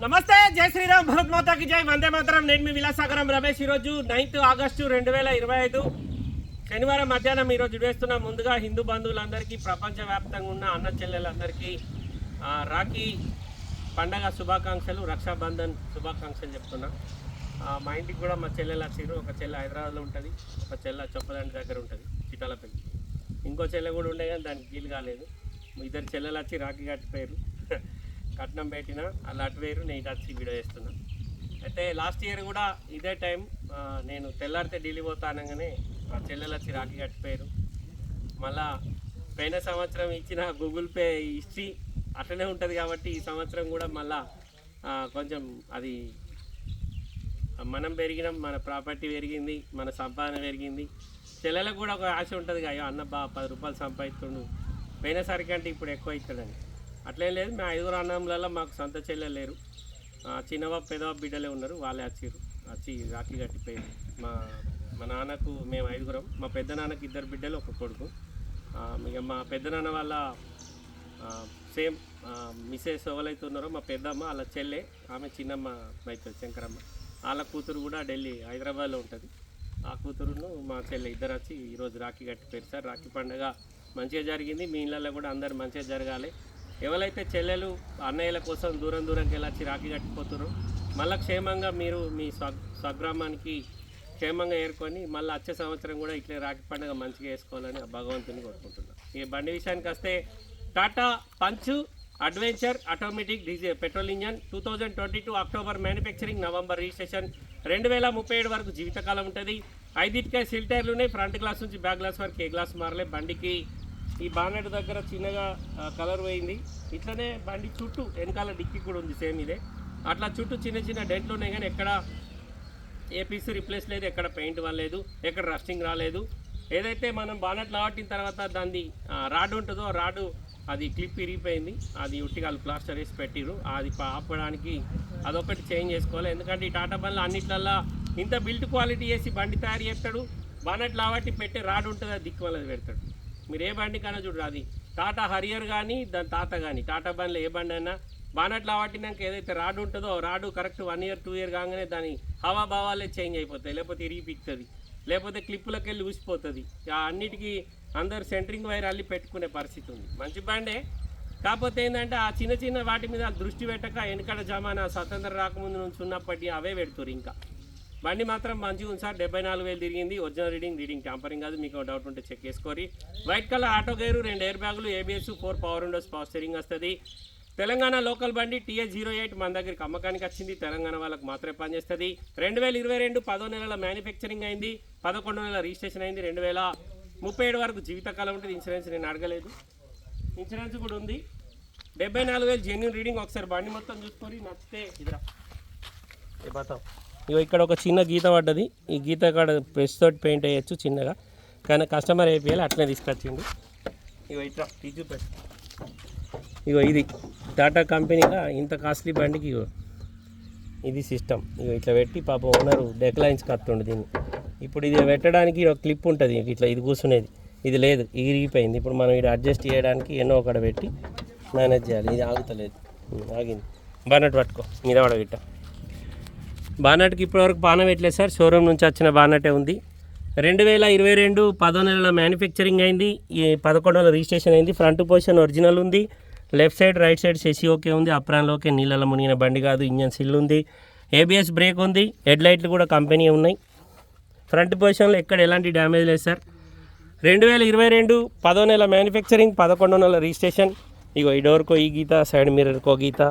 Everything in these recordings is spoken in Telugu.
నమస్తే జై శ్రీరామ్ భరత్ మాతాకి జై. వందే మాతరం. నేను మీ విలాసాగరం రమేష్. ఈరోజు నైన్త్ ఆగస్టు రెండు వేల ఇరవై ఐదు. శనివారం మధ్యాహ్నం ఈరోజు వేస్తున్న ముందుగా హిందూ బంధువులందరికీ ప్రపంచవ్యాప్తంగా ఉన్న అన్న చెల్లెలందరికీ రాఖీ పండగ శుభాకాంక్షలు రక్షాబంధన్ శుభాకాంక్షలు చెప్తున్నా. మా ఇంటికి కూడా మా చెల్లెలు వచ్చిర్రు. ఒక చెల్లె హైదరాబాద్లో ఉంటుంది ఒక చెల్లె చొప్పదండి దగ్గర ఉంటుంది చిటాలపల్లి ఇంకో చెల్లె కూడా ఉండే కానీ దానికి వీలు కాలేదు. ఇద్దరు చెల్లెలు వచ్చి రాఖీ కట్టిపోయారు కట్నం పెట్టిన అలా అటు వేరు నేను ఇటు వచ్చి వీడియో చేస్తున్నా. అయితే లాస్ట్ ఇయర్ కూడా ఇదే టైం నేను తెల్లారితే ఢిల్లీ పోతానగానే మా ఆ చెల్లెలు వచ్చి రాఖీ కట్టిపోయారు. మళ్ళా పోయిన సంవత్సరం ఇచ్చిన గూగుల్ పే హిస్టరీ అట్లనే ఉంటుంది కాబట్టి ఈ సంవత్సరం కూడా మళ్ళా కొంచెం అది మనం పెరిగినాం మన ప్రాపర్టీ పెరిగింది మన సంపాదన పెరిగింది. చెల్లెలకు కూడా ఒక ఆశ ఉంటుంది అయ్యో అన్న బా పది రూపాయలు సంపాదిస్తుండు. పోయినసరికి అంటే ఇప్పుడు ఎక్కువ అవుతాడని అట్లేం లేదు. మేము ఐదుగురు అన్నంలలో మాకు సొంత చెల్లెలు లేరు. ఆ, చిన్నవ పెదవ బిడ్డలే ఉన్నారు. వాళ్ళే వచ్చారు వచ్చి రాఖీ కట్టిపోయారు మా మా నాన్నకు మేము ఐదుగురం. మా పెద్ద నాన్నకి ఇద్దరు బిడ్డలు ఒక కొడుకు. ఇక మా పెద్ద నాన్న వాళ్ళ సేమ్ మిస్సెస్ ఎవరైతే ఉన్నారో మా పెద్దమ్మ వాళ్ళ చెల్లె ఆమె చిన్నమ్మ అవుతుంది శంకరమ్మ. వాళ్ళ కూతురు కూడా ఢిల్లీ హైదరాబాద్లో ఉంటుంది. ఆ కూతురును మా చెల్లె ఇద్దరు వచ్చి ఈరోజు రాఖీ కట్టిపోయారు సార్. రాఖీ పండుగ మంచిగా జరిగింది. మీ ఇళ్ళల్లో కూడా అందరు మంచిగా జరగాలి. ఎవరైతే చెల్లెలు అన్నయ్యల కోసం దూరం దూరంకి వెళ్ళి చిరాకి కట్టిపోతున్నారు మళ్ళీ క్షేమంగా మీరు మీ స్వ స్వగ్రామానికి క్షేమంగా ఏరుకొని మళ్ళీ వచ్చే సంవత్సరం కూడా ఇట్లే రాఖీ పండుగ మంచిగా వేసుకోవాలని భగవంతుని కోరుకుంటున్నాను ఈ బండి విషయానికి వస్తే Tata Punch adventure automatic diesel petrol engine two thousand twenty two October manufacturing November registration రెండు వేల ముప్పై ఏడు వరకు జీవితకాలం ఉంటుంది. ఐదింటికే సిల్ టైర్లు ఉన్నాయి. ఫ్రంట్ గ్లాస్ నుంచి బ్యాక్ గ్లాస్ వరకు ఏ గ్లాస్ మారలే. బండికి ఈ బానెట్ దగ్గర చిన్నగా కలర్ పోయింది. ఇట్లనే బండి చుట్టూ వెనకాల డిక్కీ కూడా ఉంది సేమ్ ఇదే. అట్లా చుట్టూ చిన్న చిన్న డెంట్లు ఉన్నాయి కానీ ఎక్కడ ఏ పీస్ రిప్లేస్ లేదు ఎక్కడ పెయింట్ వల్లేదు ఎక్కడ రస్టింగ్ రాలేదు. ఏదైతే మనం బానెట్ లావట్టిన తర్వాత దాన్ని రాడ్ ఉంటుందో రాడు అది క్లిప్ ఇరిగిపోయింది. అది ఉట్టిగాలు ప్లాస్టర్ వేసి పెట్టిరు అది ఆపడానికి అదొకటి చేంజ్ చేసుకోవాలి. ఎందుకంటే ఈ టాటా బండ్లు అన్నిట్లల్లో ఇంత బిల్ట్ క్వాలిటీ వేసి బండి తయారు చేస్తాడు. బానెట్ లావట్టి పెట్టి రాడ్ ఉంటుంది అది దిక్కు వాళ్ళది పెడతాడు. మీరు ఏ బండి కన్నా చూడరు అది టాటా హరియర్ కానీ దాని తాత కానీ టాటా బండ్లో ఏ బండి అయినా బానట్లు వాటినాక ఏదైతే రాడు ఉంటుందో rod correct one year two year కాగానే దాని హవా భావాలే చేంజ్ అయిపోతాయి. లేకపోతే ఇరిగిపిస్తుంది లేకపోతే క్లిప్పులకు వెళ్ళి ఊసిపోతుంది. అన్నిటికీ అందరు సెంటరింగ్ వైర్ అల్లి పెట్టుకునే పరిస్థితి ఉంది. మంచి బండే. కాకపోతే ఏంటంటే ఆ చిన్న చిన్న వాటి మీద దృష్టి పెట్టక వెనకడ జమానా స్వతంత్ర రాకముందు నుంచి ఉన్నప్పటికీ అవే పెడుతురు ఇంకా. బండి మాత్రం మంచిగా ఉంది సార్. డెబ్బై నాలుగు వేలు తిరిగింది. ఒరిజినల్ రీడింగ్ రీడింగ్ ట్యాంపరింగ్ కాదు. మీకు డౌట్ ఉంటే చెక్ చేసుకోరి. వైట్ కలర్ ఆటో గేరు రెండు ఎయిర్ బ్యాగులు ABS four power windows power steering వస్తుంది. తెలంగాణ లోకల్ బండి టీఎస్ జీరో ఎయిట్ మన దగ్గరికి అమ్మకానికి వచ్చింది. తెలంగాణ వాళ్ళకి మాత్రమే పనిచేస్తుంది. రెండు వేల ఇరవై రెండు పదో నెలల మ్యానుఫ్యాక్చరింగ్ అయింది. పదకొండు నెలల రిజిస్ట్రేషన్ అయింది. రెండు వేల ముప్పై ఏడు వరకు జీవితకాలం ఉంటుంది. ఇన్సూరెన్స్ నేను అడగలేదు. ఇన్సూరెన్స్ కూడా ఉంది. డెబ్బై నాలుగు వేలు జెన్యున్ రీడింగ్ ఒకసారి బండి మొత్తం చూసుకొని నచ్చితే ఇదిరా. ఇక ఇగో ఇక్కడ ఒక చిన్న గీత పడ్డది. ఈ గీత కాడ ప్రెస్ తోటి పెయింట్ వేయచ్చు చిన్నగా. కానీ కస్టమర్ అయిపోయాలి అట్లనే తీసుకొచ్చిండు. ఇగో ఇట్లా తీసి ఇగో ఇది. టాటా కంపెనీగా ఇంత కాస్ట్లీ బండికి ఇగో. ఇది సిస్టమ్ ఇగో ఇట్లా పెట్టి పాప ఓనరు డెక్లైన్స్ కత్తుండు దీన్ని. ఇప్పుడు ఇది పెట్టడానికి ఒక క్లిప్ ఉంటుంది. ఇట్లా ఇది కూర్చునేది ఇది లేదు. ఇరిగిపోయింది. ఇప్పుడు మనం ఇది అడ్జస్ట్ చేయడానికి ఎన్నో ఒకటి పెట్టి మేనేజ్ చేయాలి. ఇది ఆగుతలేదు. ఆగింది. బానట్ పట్టుకో. మీద పడబెట్టా బానట్కి ఇప్పటివరకు బాణం పెట్టలేదు సార్? షోరూమ్ నుంచి వచ్చిన బానటే ఉంది. రెండు వేల ఇరవై రెండు పదో నెలల మ్యానుఫ్యాక్చరింగ్ అయింది. ఈ పదకొండు నెలల రిజిస్ట్రేషన్ అయింది. ఫ్రంట్ పొజిషన్ ఒరిజినల్ ఉంది. లెఫ్ట్ సైడ్ రైట్ సైడ్ సెసి ఓకే ఉంది. అప్రాన్లో ఓకే నీళ్ళలో మునిగిన బండి కాదు. ఇంజన్ సిల్ ఉంది. ఏబిఎస్ బ్రేక్ ఉంది. హెడ్ లైట్లు కూడా కంపెనీ ఉన్నాయి. ఫ్రంట్ పొజిషన్లో ఎక్కడ ఎలాంటి డ్యామేజ్ లేదు సార్. రెండు వేల ఇరవై రెండు పదో నెల మ్యానుఫ్యాక్చరింగ్ పదకొండో నెల రిజిస్ట్రేషన్. ఇగో ఈ డోర్కో ఈ గీత సైడ్ మిర్రర్కో గీత.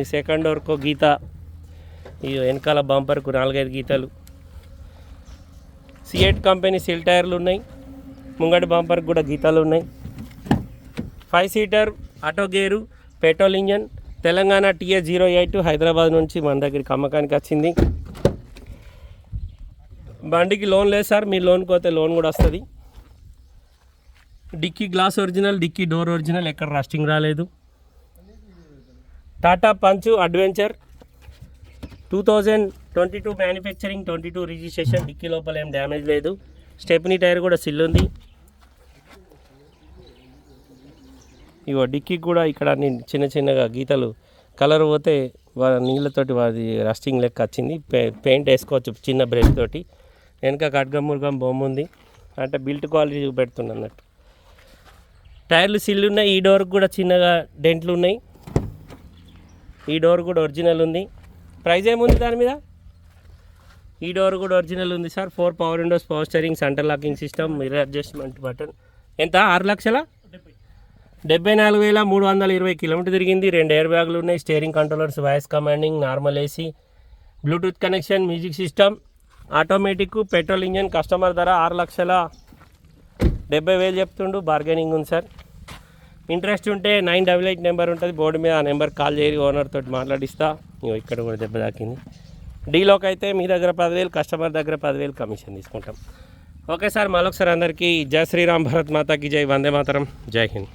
ఈ సెకండ్ డోర్కో గీత ఈ వెనకాల బంపర్కు నాలుగైదు గీతలు. సిఎట్ కంపెనీ సిల్ టైర్లు ఉన్నాయి. ముంగటి బంపర్కి కూడా గీతాలు ఉన్నాయి. Five seater auto gear petrol engine Telangana TA zero eight Hyderabad నుంచి మన దగ్గరికి అమ్మకానికి వచ్చింది. బండికి లోన్ లేదు సార్ మీ లోన్ పోతే లోన్ కూడా వస్తుంది. Dicky glass original dicky door original ఎక్కడ రస్టింగ్ రాలేదు. Tata Punch adventure two thousand twenty two manufacturing twenty two registration dicky లోపల ఏం డ్యామేజ్ లేదు. స్టెప్నీ టైర్ కూడా సిల్ ఉంది. ఇగో డిక్కీ కూడా ఇక్కడ అన్ని చిన్న చిన్నగా గీతలు కలర్ పోతే నీళ్ళతోటి వారి రస్టింగ్ లెక్క వచ్చింది. పే పెయింట్ వేసుకోవచ్చు చిన్న బ్రష్ తోటి. వెనక ఖడ్గం మురుగం బొమ్మ ఉంది. అంటే బిల్ట్ క్వాలిటీ పెడుతుంది అన్నట్టు. టైర్లు సిల్లు ఉన్నాయి. ఈ డోర్కి కూడా చిన్నగా డెంట్లు ఉన్నాయి. ఈ డోర్ కూడా ఒరిజినల్ ఉంది. ప్రైస్ ఏముంది దాని మీద? ఈ డోర్ కూడా ఒరిజినల్ ఉంది sir. Four power windows power steering centre locking system mirror adjustment button. ఎంత? ఆరు లక్షల? డెబ్బై నాలుగు వేల మూడు వందల ఇరవై కిలోమీటర్ తిరిగింది. రెండు ఎయిర్ బ్యాగులు ఉన్నాయి. Steering controllers voice commanding normal AC Bluetooth connection music system automatic petrol engine customer ధర ఆరు లక్షల డెబ్బై వేలు చెప్తుండు. బార్గెనింగ్ ఉంది సార్. ఇంట్రెస్ట్ ఉంటే నైన్ డబల్ ఎయిట్ నెంబర్ ఉంటుంది. బోర్డు మీద ఆ నెంబర్ కాల్ చేయరు ఓనర్ తోటి మాట్లాడిస్తా. ఇగో ఇక్కడ కూడా దెబ్బ తాకింది. డీలోకి అయితే మీ దగ్గర పదివేలు కస్టమర్ దగ్గర పదివేలు కమిషన్ తీసుకుంటాం. ఓకే సార్ మరొకసారి అందరికీ జై శ్రీరామ్ భరత్ మాతాకి జై వందే మాతరం. జై హింద్.